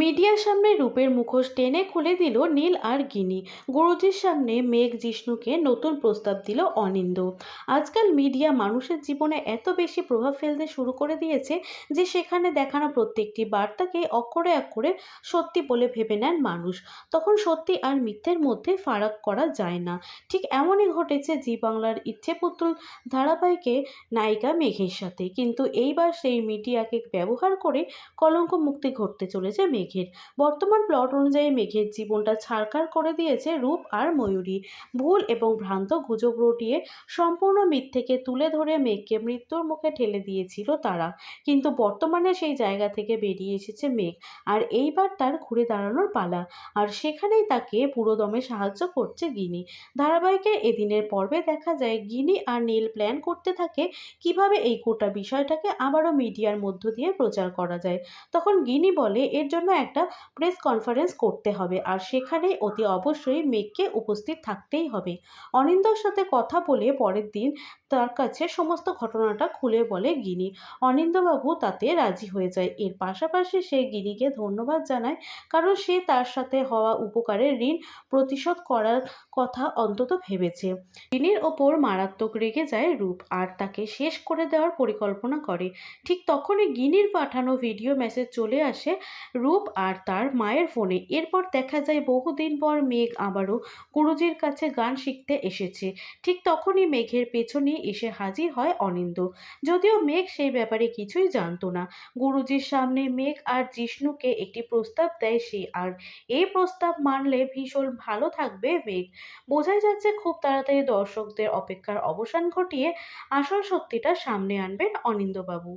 মিডিয়ার সামনে রূপের মুখোশ টেনে খুলে দিল নীল আর গিনি। গুরুজির সামনে মেঘ জিষ্ণুকে নতুন প্রস্তাব দিল অনিন্দ। আজকাল মিডিয়া মানুষের জীবনে এত বেশি প্রভাব ফেলতে শুরু করে দিয়েছে যে সেখানে দেখানো প্রত্যেকটি বার্তাকে অক্ষরে অক্ষরে সত্যি বলে ভেবে নেন মানুষ। তখন সত্যি আর মিথ্যের মধ্যে ফারাক করা যায় না। ঠিক এমনই ঘটেছে জি বাংলার ইচ্ছে পুতুল ধারাবাহিকে নায়িকা মেঘের সাথে। কিন্তু এইবার সেই মিডিয়াকে ব্যবহার করে কলঙ্ক মুক্তি ঘটতে চলেছে মেঘের। বর্তমান প্লট অনুযায়ী মেঘের জীবনটা ছাড়খাড় করে দিয়েছে রূপ আর ময়ূরী। ভুল এবং ভ্রান্ত গুজব রটিয়ে সম্পূর্ণ মিথ্যেকে তুলে ধরে মেঘকে মৃত্যুর মুখে ঠেলে দিয়েছিল তারা। কিন্তু বর্তমানে সেই জায়গা থেকে বেরিয়ে এসেছে মেঘ। আর এইবার তার ঘুরে দাঁড়ানোর পালা। আর সেখানেই তাকে পুরোদমে সাহায্য করছে গিনি। ধারাবাহিকের এদিনের পর্বে দেখা যায়, গিনি আর নীল প্ল্যান করতে থাকে কীভাবে এই গোটা বিষয়টাকে আবারও মিডিয়ার মধ্য দিয়ে প্রচার করা যায়। তখন গিনি বলে, এর জন্য একটা প্রেস কনফারেন্স করতে হবে। আর সেখানে অতি অবশ্যই মেঘকে উপস্থিত থাকতেই হবে। অনিন্দর সাথে কথা বলে পরের দিন তার কাছে সমস্ত ঘটনাটা খুলে বলে গিনি। অনিন্দবাবু তাতে রাজি হয়ে যায়। এর পাশাপাশি সে গিনিকে ধন্যবাদ জানায়, কারণ সে তার সাথে হওয়া উপকারের ঋণ প্রতিশোধ করার কথা অন্তত ভেবেছে। গিনির ওপর মারাত্মক রেগে যায় রূপ আর তাকে শেষ করে দেওয়ার পরিকল্পনা করে। ঠিক তখনই গিনির পাঠানো ভিডিও মেসেজ চলে আসে রূপ আর তার মায়ের ফোনে। এরপর দেখা যায়, বহুদিন পর মেঘ আবারও গুরুজির কাছে গান শিখতে এসেছে। ঠিক তখনই মেঘের পেছনে এসে হাজির হয় অনিন্দ। যদিও মেঘ সেই ব্যাপারে কিছুই জানতো না। গুরুজির সামনে মেঘ আর জিষ্ণুকে একটি প্রস্তাব দেয় সে, আর এই প্রস্তাব মানলে ভীষণ ভালো থাকবে মেঘ। বোঝাই যাচ্ছে, খুব তাড়াতাড়ি দর্শকদের অপেক্ষার অবসান ঘটিয়ে আসল সত্যিটা সামনে আনবেন অনিন্দবাবু।